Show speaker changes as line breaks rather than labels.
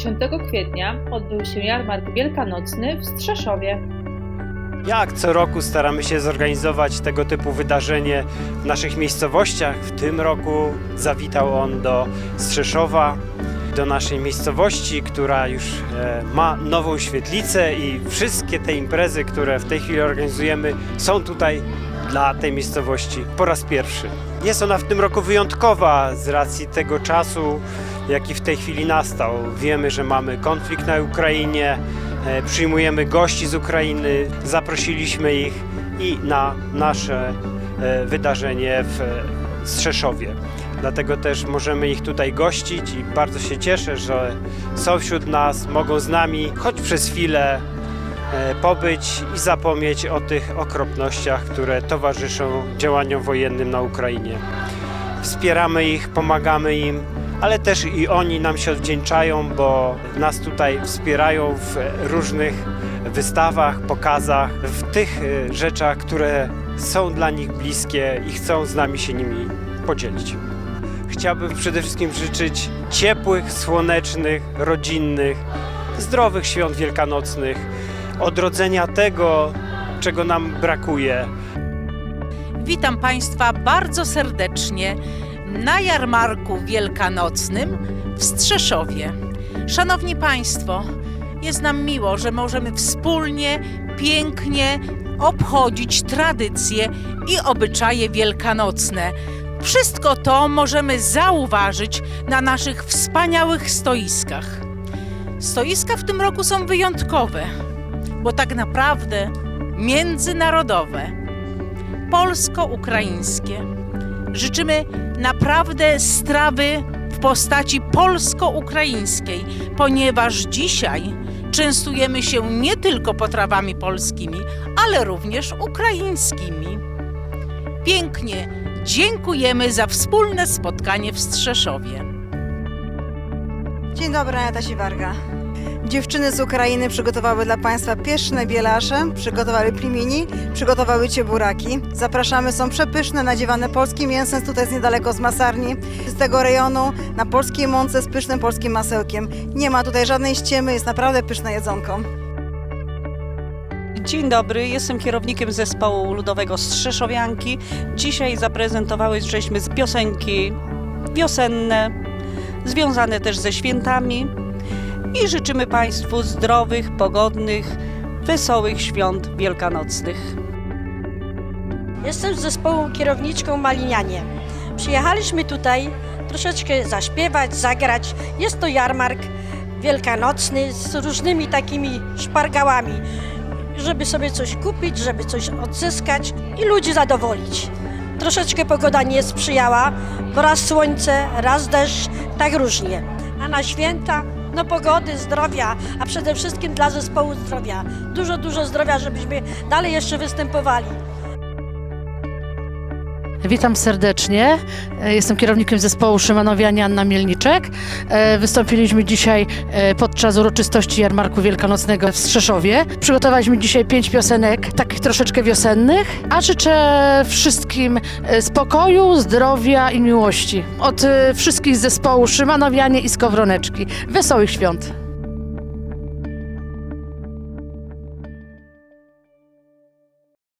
10 kwietnia odbył się jarmark wielkanocny w Strzeszowie.
Jak co roku staramy się zorganizować tego typu wydarzenie w naszych miejscowościach. W tym roku zawitał on do Strzeszowa, do naszej miejscowości, która już e, ma nową świetlicę i wszystkie te imprezy, które w tej chwili organizujemy są tutaj dla tej miejscowości po raz pierwszy. Jest ona w tym roku wyjątkowa z racji tego czasu, jaki w tej chwili nastał. Wiemy, że mamy konflikt na Ukrainie, e, przyjmujemy gości z Ukrainy, zaprosiliśmy ich i na nasze e, wydarzenie w e, Strzeszowie. Dlatego też możemy ich tutaj gościć i bardzo się cieszę, że są wśród nas, mogą z nami choć przez chwilę pobyć i zapomnieć o tych okropnościach, które towarzyszą działaniom wojennym na Ukrainie. Wspieramy ich, pomagamy im, ale też i oni nam się odwdzięczają, bo nas tutaj wspierają w różnych wystawach, pokazach, w tych e, rzeczach, które są dla nich bliskie i chcą z nami się nimi podzielić. Chciałbym przede wszystkim życzyć ciepłych, słonecznych, rodzinnych, zdrowych świąt wielkanocnych, odrodzenia tego, czego nam brakuje,
Witam Państwa bardzo serdecznie na jarmarku wielkanocnym w Strzeszowie. Szanowni Państwo, jest nam miło, że możemy wspólnie, pięknie obchodzić tradycje i obyczaje wielkanocne. Wszystko to możemy zauważyć na naszych wspaniałych stoiskach. Stoiska w tym roku są wyjątkowe, bo tak naprawdę międzynarodowe polsko-ukraińskie. Życzymy naprawdę strawy w postaci polsko-ukraińskiej, ponieważ dzisiaj częstujemy się nie tylko potrawami polskimi, ale również ukraińskimi. Pięknie dziękujemy za wspólne spotkanie w Strzeszowie.
Dzień dobry, Aneta Siwarga. Dziewczyny z Ukrainy przygotowały dla Państwa pyszne bielasze, przygotowały plimini, przygotowały cieburaki. Zapraszamy, są przepyszne, nadziewane polskim mięsem, tutaj jest niedaleko z masarni. Z tego rejonu na polskiej mące z pysznym polskim masełkiem. Nie ma tutaj żadnej ściemy, jest naprawdę pyszne jedzonko.
Dzień dobry, jestem kierownikiem zespołu ludowego Strzeszowianki. Dzisiaj zaprezentowałyśmy z piosenki wiosenne, związane też ze świętami i życzymy Państwu zdrowych, pogodnych, wesołych świąt wielkanocnych.
Jestem z zespołu kierowniczką Malinianie. Przyjechaliśmy tutaj troszeczkę zaśpiewać, zagrać. Jest to jarmark wielkanocny z różnymi takimi szpargałami, żeby sobie coś kupić, żeby coś odzyskać i ludzi zadowolić. Troszeczkę pogoda nie sprzyjała, bo raz słońce, raz deszcz, tak różnie. A na święta, no pogody, zdrowia, a przede wszystkim dla zespołu zdrowia. Dużo, dużo zdrowia, żebyśmy dalej jeszcze występowali.
Witam serdecznie. E, Jestem kierownikiem zespołu Szymanowianie Anna Mielniczek. E, Wystąpiliśmy dzisiaj e, podczas uroczystości Jarmarku Wielkanocnego w Strzeszowie. Przygotowaliśmy dzisiaj pięć piosenek, takich troszeczkę wiosennych, a życzę wszystkim spokoju, zdrowia i miłości. Od wszystkich z zespołu Szymanowianie i Skowroneczki. Wesołych świąt!